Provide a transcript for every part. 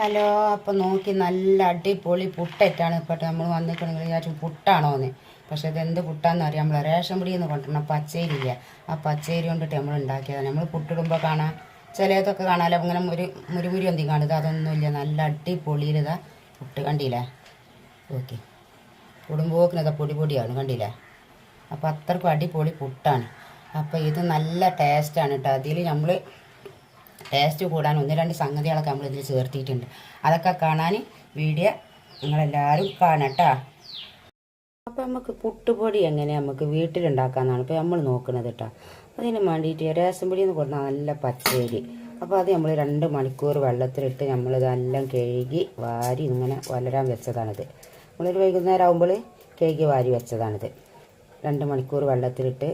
Hello അപ്പം നോക്കി നല്ല അടിപൊളി പുട്ടറ്റാണ് ഇപ്പോൾ നമ്മൾ വന്നിട്ടുണ്ടെങ്കിൽ വിചാരിച്ചു പുട്ടാണോന്ന് പക്ഷെ ഇത് എന്ത് പുട്ടാന്ന് അറിയാം. നമ്മൾ റേഷൻ പിടിയിൽ നിന്ന് കൊണ്ടുവരണം പച്ചേരി ഇല്ല? ആ പച്ചേരി കൊണ്ടിട്ട് നമ്മൾ ഉണ്ടാക്കിയതാണ് നമ്മൾ പുട്ടിടുമ്പോൾ കാണാം. ചിലതൊക്കെ കാണാമല്ലോ ഇങ്ങനെ മുരി മുരിമുരി എന്തെങ്കിലും കാണുന്നത്. അതൊന്നുമില്ല നല്ല അടിപൊളിയിലിതാ പുട്ട്. കണ്ടില്ലേ? ഓക്കെ കുടുംബോക്കിനത് പൊടി പൊടിയാണ്. കണ്ടില്ലേ? അപ്പോൾ അത്രക്കും അടിപൊളി പുട്ടാണ്. അപ്പോൾ ഇത് നല്ല ടേസ്റ്റാണ് കേട്ടോ. അതിൽ നമ്മൾ ടേസ്റ്റ് കൂടാൻ ഒന്ന് രണ്ട് സംഗതികളൊക്കെ നമ്മൾ ഇതിൽ ചേർത്തിയിട്ടുണ്ട്. അതൊക്കെ കാണാൻ വീഡിയോ നിങ്ങളെല്ലാവരും കാണട്ടോ അപ്പോൾ നമുക്ക് പുട്ടുപൊടി എങ്ങനെ നമുക്ക് വീട്ടിലുണ്ടാക്കാമെന്നാണ് ഇപ്പോൾ നമ്മൾ നോക്കുന്നത് കേട്ടോ അതിന് വേണ്ടിയിട്ട് രേസം പൊടി എന്ന് കൊടുത്താൽ നല്ല പച്ചരി. അപ്പോൾ അത് നമ്മൾ രണ്ട് മണിക്കൂർ വെള്ളത്തിലിട്ട് നമ്മളിതെല്ലാം കഴുകി വാരി ഇങ്ങനെ വലരാൻ വെച്ചതാണിത്. നമ്മളൊരു വൈകുന്നേരം ആകുമ്പോൾ കഴുകി വാരി വെച്ചതാണിത്. രണ്ട് മണിക്കൂർ വെള്ളത്തിലിട്ട്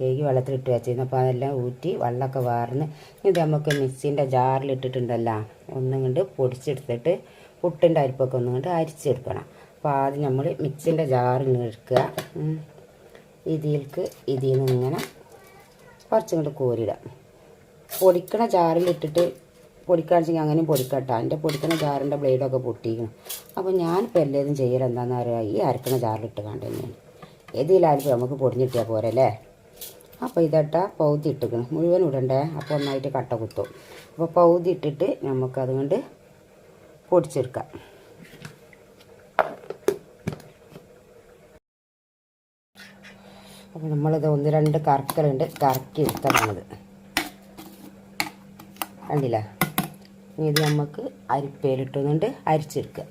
കഴുകി വെള്ളത്തിലിട്ട് വെച്ചിരുന്നു. അപ്പോൾ അതെല്ലാം ഊറ്റി വെള്ളമൊക്കെ വാർന്ന് ഇത് നമുക്ക് മിക്സിന്റെ ജാറിലിട്ടിട്ടുണ്ടല്ലോ ഒന്നും കൊണ്ട് പൊടിച്ചെടുത്തിട്ട് പുട്ടിന്റെ അരിപ്പൊക്കെ ഒന്നും കൊണ്ട് അരിച്ചെടുക്കണം. അപ്പോൾ ആദ്യം നമ്മൾ മിക്സിന്റെ ജാറിൽ നിന്ന് എടുക്കുക. ഇതിൽക്ക് ഇതിൽ നിന്ന് ഇങ്ങനെ കുറച്ചും കൂടി കോരിയിടാം പൊടിക്കണ ജാറിലിട്ടിട്ട് പൊടിക്കാണിച്ചെങ്കിൽ അങ്ങനെയും പൊടിക്കട്ടോ എന്റെ പൊടിക്കണ ജാറിന്റെ ബ്ലേഡൊക്കെ പൊട്ടിക്കണം അപ്പോൾ ഞാനിപ്പോൾ എല്ലാതും ചെയ്യലെന്താണെന്ന് അറിയാം. ഈ അരക്കണ ജാറിലിട്ട് കണ്ടു തന്നെയാണ്. ഏതിലായാലും നമുക്ക് പൊടിഞ്ഞിട്ടിയാൽ പോരല്ലേ? അപ്പോൾ ഇതട്ട പൗതി ഇട്ടിക്കണം മുഴുവൻ ഇടണ്ടേ? അപ്പോൾ ഒന്നായിട്ട് കട്ട കുത്തും. അപ്പോൾ പൗതി ഇട്ടിട്ട് നമുക്കത് കൊണ്ട് പൊടിച്ചെടുക്കാം. അപ്പോൾ നമ്മളിത് ഒന്ന് രണ്ട് കറക്കലുണ്ട്. കറക്കി എടുത്തതാണിത്. കണ്ടില്ല? ഇനി ഇത് നമുക്ക് അരിപ്പയിലിട്ടുന്നുണ്ട് അരിച്ചെടുക്കുക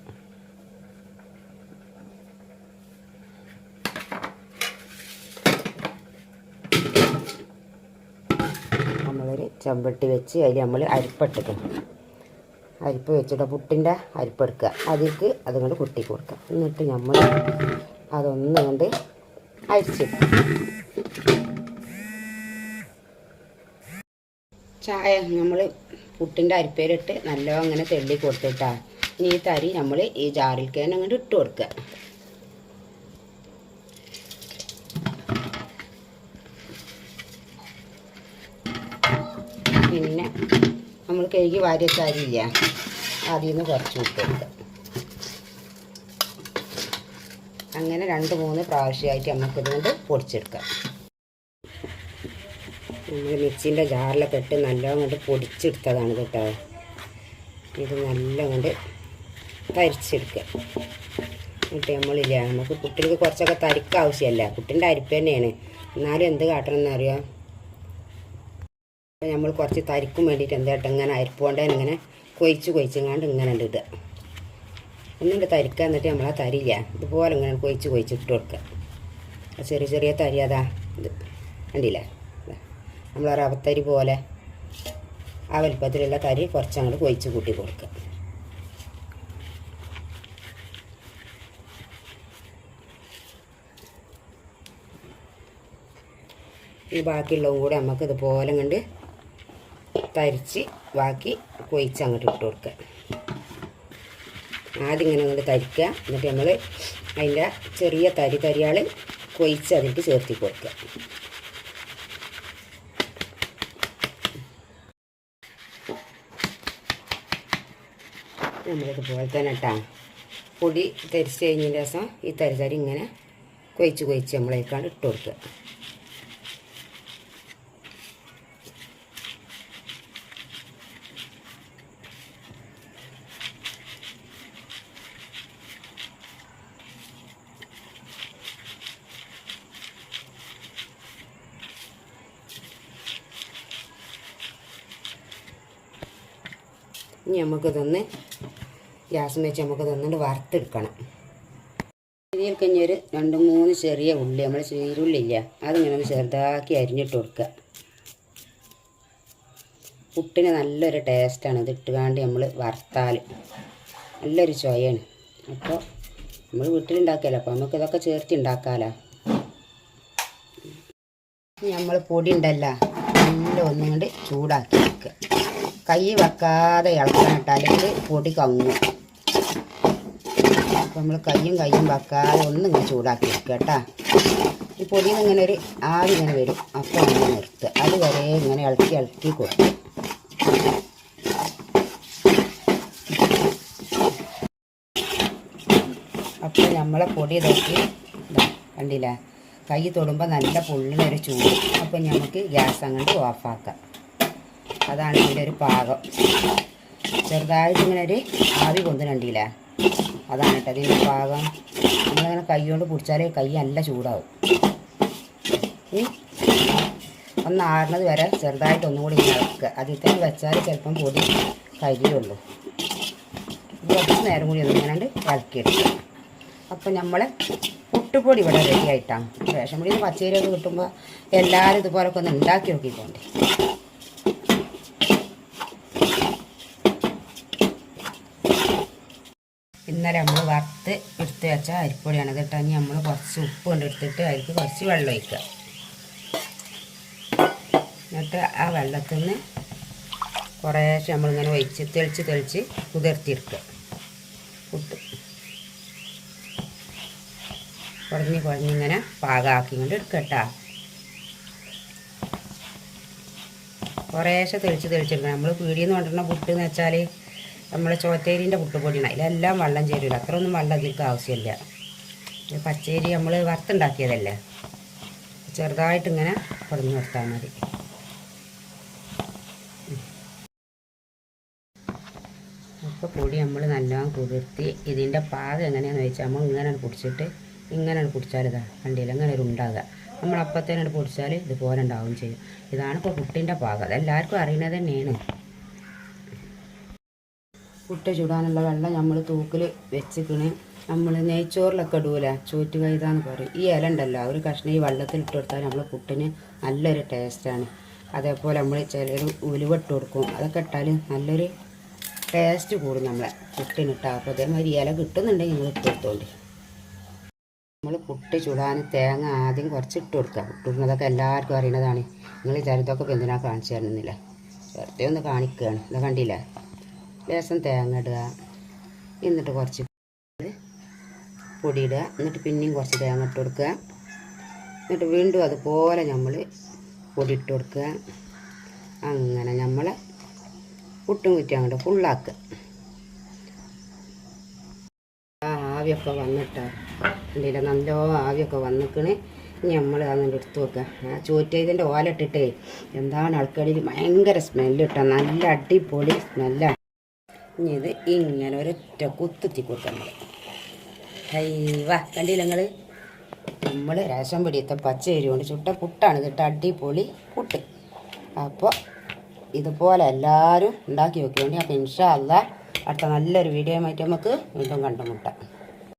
നമ്മളൊരു ചെമ്പട്ടി വെച്ച് അതിൽ നമ്മൾ അരിപ്പെടുക്കണം അരിപ്പ് വെച്ചിട്ട് പുട്ടിന്റെ അരിപ്പെടുക്കുക. അതിലേക്ക് അതുകൊണ്ട് കുട്ടി കൊടുക്കുക. എന്നിട്ട് നമ്മൾ അതൊന്നും കൊണ്ട് അരിച്ച് ചായ നമ്മൾ പുട്ടിന്റെ അരിപ്പേരിട്ട് നല്ലോണം അങ്ങനെ തെള്ളി കൊടുത്തിട്ടാണ് ഇനി ഈ തരി നമ്മൾ ഈ ജാറിൽ തന്നെ അങ്ങോട്ട് ഇട്ട് കൊടുക്കുക പിന്നെ നമ്മൾ കഴുകി വാരിയ അരിയില്ല അതിൽ നിന്ന് കുറച്ച് ഇട്ട് കൊടുക്കുക അങ്ങനെ രണ്ട് മൂന്ന് പ്രാവശ്യമായിട്ട് നമുക്കിതുകൊണ്ട് പൊടിച്ചെടുക്കാം. നമ്മൾ മിക്സിന്റെ ജാറിലൊക്കെ ഇട്ട് നല്ലോണം പൊടിച്ചെടുത്തതാണ് കേട്ടോ. ഇത് നല്ല കൊണ്ട് തരിച്ചെടുക്കുക എന്നിട്ട് നമ്മളില്ല നമുക്ക് കുട്ടികൾക്ക് കുറച്ചൊക്കെ തരിക്ക് ആവശ്യമല്ല കുട്ടിന്റെ അരിപ്പ് തന്നെയാണ്. എന്നാലും എന്ത് കാട്ടണം എന്നറിയാം നമ്മൾ കുറച്ച് തരിക്കും വേണ്ടിയിട്ട് എന്താ കേട്ടോ ഇങ്ങനെ അരിപ്പ് കൊണ്ട് തന്നെ ഇങ്ങനെ കൊയിച്ച് കൊയിച്ചങ്ങാണ്ട് ഇങ്ങനെ ഉണ്ട് ഇടുക ഒന്നുകൊണ്ട് തരിക്കുക എന്നിട്ട് നമ്മൾ ആ തരില്ല ഇതുപോലെ ഇങ്ങനെ കൊയിച്ച് ഇട്ട് കൊടുക്കുക ചെറിയ ചെറിയ തരി അതാ ഇത്. കണ്ടില്ലേ? നമ്മൾ റവത്തരി പോലെ ആ വലുപ്പത്തിലുള്ള തരി കുറച്ച് അങ്ങോട്ട് കൊയിച്ച് കൂട്ടി കൊടുക്കുക ഈ ബാക്കിയുള്ളതും കൂടെ നമുക്ക് ഇതുപോലെ കണ്ട് തരിച്ച് ബാക്കി കൊയിച്ച് അങ്ങോട്ട് ഇട്ട് കൊടുക്കുക. ആദ്യം ഇങ്ങനെ അങ്ങോട്ട് തരിക്കുക. എന്നിട്ട് നമ്മൾ അതിന്റെ ചെറിയ തരി തരിയാൾ കൊയിച്ച് അതിലേക്ക് ചേർത്തി കൊടുക്കുക. നമ്മളിതുപോലെ തന്നെ ഇട്ടാ പൊടി തരിച്ച് കഴിഞ്ഞ ദിവസം ഈ തരി തരി ഇങ്ങനെ കൊയിച്ച് കൊയിച്ച് നമ്മളേക്കാണ് ഇട്ട് കൊടുക്കുക. ഇനി നമുക്കിതൊന്ന് ഗ്യാസ് വെച്ച് നമുക്കിതൊന്നുകൊണ്ട് വറുത്തെടുക്കണം. ഇതിൽ കഴിഞ്ഞൊരു രണ്ട് മൂന്ന് ചെറിയ ഉള്ളി നമ്മൾ ചീരുള്ളില്ല അതിങ്ങനെ ഒന്ന് ചെറുതാക്കി അരിഞ്ഞിട്ട് കൊടുക്കുക. പുട്ടിന് നല്ലൊരു ടേസ്റ്റാണ് ഇത് ഇട്ടുകാണ്ട് നമ്മൾ വറുത്താൽ നല്ലൊരു ചുവയാണ് അപ്പോൾ നമ്മൾ വീട്ടിലുണ്ടാക്കിയല്ലോ അപ്പോൾ നമുക്ക് ഇതൊക്കെ ചേർത്ത് ഉണ്ടാക്കാമല്ലോ നമ്മൾ പൊടി ഉണ്ടല്ല നല്ല ഒന്നും കൊണ്ട് ചൂടാക്കി വെക്കുക കൈ വെക്കാതെ ഇളക്കാനിട്ട് അല്ലെങ്കിൽ പൊടി കങ്ങും. അപ്പം നമ്മൾ കൈയും കൈയും വെക്കാതെ ഒന്നും ഇങ്ങനെ ചൂടാക്കി വെക്കുക കേട്ടോ. ഈ പൊടിയിൽ ഇങ്ങനെ ഒരു ആവിങ്ങനെ വരും. അപ്പം അങ്ങനെ നിർത്തുക അതുവരെ ഇങ്ങനെ ഇളക്കി ഇളക്കി കൊടുക്കും അപ്പോൾ നമ്മളെ പൊടി ഇതാക്കി കണ്ടില്ല? കൈ തൊടുമ്പോൾ നല്ല പൊള്ളിനൊരു ചൂട്. അപ്പോൾ നമുക്ക് ഗ്യാസ് അങ്ങോട്ട് ഓഫാക്കാം അതാണ് ഇതിന്റെ ഒരു പാകം. ചെറുതായിട്ട് ഇങ്ങനെ ഒരു ആവി കൊന്നു കണ്ടില്ലേ? അതാണ് കേട്ടോ ഇതിന്റെ പാകം. നമ്മളിങ്ങനെ കൈ കൊണ്ട് പിടിച്ചാൽ കൈ നല്ല ചൂടാവും. ഒന്ന് ആറുന്നത് വരെ ചെറുതായിട്ട് ഒന്നും കൂടി ഇങ്ങനെ ഇളക്കുക. അതിൽ തന്നെ വെച്ചാൽ ചിലപ്പം പൊടി കരിയുള്ളൂ കുറച്ച് നേരം കൂടി ഒന്ന് ഇങ്ങനെ ഇളക്കിയെടുക്കുക. അപ്പം നമ്മൾ പുട്ടുപൊടി ഇവിടെ റെഡി ആയിട്ടാണ്. റേഷൻ പൊടി പച്ചരിയൊക്കെ കിട്ടുമ്പോൾ എല്ലാവരും ഇതുപോലൊക്കെ ഒന്ന് ഉണ്ടാക്കി നോക്കിക്കൊണ്ട് ഇന്നലെ നമ്മൾ വറുത്ത് എടുത്ത് വെച്ച അരിപ്പൊടിയാണ്. കേട്ടോ ഇനി നമ്മൾ കുറച്ച് ഉപ്പ് കൊണ്ട് എടുത്തിട്ട് അതിലേക്ക് കുറച്ച് വെള്ളം ഒഴിക്കുക. എന്നിട്ട് ആ വെള്ളത്തിൽ നിന്ന് കുറേശ്ശെ നമ്മളിങ്ങനെ ഒഴിച്ച് തെളിച്ച് തെളിച്ച് കുതിർത്തിയെടുക്കുക. പുട്ട് കുഴഞ്ഞ് കുഴഞ്ഞിങ്ങനെ പാകമാക്കി കൊണ്ട് എടുക്കട്ടാ കുറേശ്ശെ തെളിച്ച് തെളിച്ചെടുക്കണം നമ്മൾ പീടിയെന്ന് കൊണ്ടുവരുന്ന പുട്ട് എന്ന് വെച്ചാൽ നമ്മളെ ചോറ്റേരിന്റെ പുട്ടുപൊടിയാണ്. അതിലെല്ലാം വെള്ളം ചേരില്ല അത്ര ഒന്നും വെള്ളം അതിലേക്ക് ആവശ്യമില്ല. പച്ചേരി നമ്മൾ വറുത്തുണ്ടാക്കിയതല്ലേ? ചെറുതായിട്ട് ഇങ്ങനെ കൊടുത്താൽ മതി. അപ്പോൾ പൊടി നമ്മൾ നല്ലോണം കുതിർത്തി ഇതിന്റെ പാകം എങ്ങനെയാണെന്ന് വെച്ചാൽ നമ്മൾ ഇങ്ങനെ കുടിച്ചിട്ട് ഇങ്ങനെ കുടിച്ചാൽ ഇതാ കണ്ടില്ല? അങ്ങനെ ഒരു ഉണ്ടാകുക നമ്മൾ അപ്പത്തേനോട് പൊടിച്ചാൽ ഇതുപോലെ ഉണ്ടാവുകയും ചെയ്യും. ഇതാണ് ഇപ്പോൾ പുട്ടിന്റെ പാകം. അതെല്ലാവർക്കും അറിയുന്നത് തന്നെയാണ്. പുട്ട് ചുടാനുള്ള വെള്ളം നമ്മൾ തൂക്കിൽ വെച്ചിക്കണ്. നമ്മൾ നെയ്ച്ചോറിലൊക്കെ ഇടൂല? ചോറ്റ് കൈതാന്ന് പറയും. ഈ ഇല ഉണ്ടല്ലോ ഒരു കഷ്ണം ഈ വെള്ളത്തിൽ ഇട്ട് കൊടുത്താൽ നമ്മൾ പുട്ടിന് നല്ലൊരു ടേസ്റ്റാണ് അതേപോലെ നമ്മൾ ചിലർ ഉലുവിട്ട് കൊടുക്കും. അതൊക്കെ ഇട്ടാൽ നല്ലൊരു ടേസ്റ്റ് കൂടും നമ്മളെ പുട്ടിനിട്ടാൽ അപ്പോൾ അതേമാതിരി ഇല കിട്ടുന്നുണ്ടെങ്കിൽ നിങ്ങൾ ഇട്ട് കൊടുത്തോണ്ട്. നമ്മൾ പുട്ട് ചുടാൻ തേങ്ങ ആദ്യം കുറച്ച് ഇട്ട് കൊടുക്കുക ഇട്ടിടുന്നതൊക്കെ എല്ലാവർക്കും അറിയുന്നതാണ്. നിങ്ങൾ എന്തിനാണ് എന്തിനാ കാണിച്ചു തരുന്നില്ല വെറുതെ ഒന്ന് കാണിക്കുകയാണ് ഇത് കണ്ടില്ല? ലേശം തേങ്ങ ഇടുക. എന്നിട്ട് കുറച്ച് പൊടിയിടുക. എന്നിട്ട് പിന്നെയും കുറച്ച് തേങ്ങ ഇട്ട് കൊടുക്കുക. എന്നിട്ട് വീണ്ടും അതുപോലെ നമ്മൾ പൊടി ഇട്ട് കൊടുക്കുക. അങ്ങനെ നമ്മൾ പുട്ടും കുറ്റി അങ്ങോട്ട് ഫുള്ളാക്കുക ആവിയൊക്കെ വന്നിട്ടാ. എന്റെ നല്ല ആവിയൊക്കെ വന്നിക്കണ്. ഇനി നമ്മൾ അതുകൊണ്ട് എടുത്ത് വെക്കുക. ആ ചോറ്റതിന്റെ ഓല ഇട്ടിട്ടേ. എന്താണ് ആൾക്കാരിൽ ഭയങ്കര സ്മെല്ല് ഇട്ടാ. നല്ല അടിപൊളി സ്മെല്ലാണ് ഇത് ഇങ്ങനെ ഒരൊറ്റ കുത്തുത്തി കൊടുക്കാം നമ്മൾ ഹൈവ. കണ്ടില്ല നിങ്ങൾ നമ്മൾ രസം പിടിയത്തെ പച്ച എരി കൊണ്ട് ചുട്ട പുട്ടാണ് ഇതിട്ട് അടിപൊളി പുട്ട്. അപ്പോൾ ഇതുപോലെ എല്ലാവരും ഉണ്ടാക്കി വെക്കുകയാണെങ്കിൽ അപ്പോൾ ഇൻഷാ അല്ല അടുത്ത നല്ലൊരു വീഡിയോ ആയിട്ട് നമുക്ക് വീണ്ടും കണ്ടുമുട്ടാം.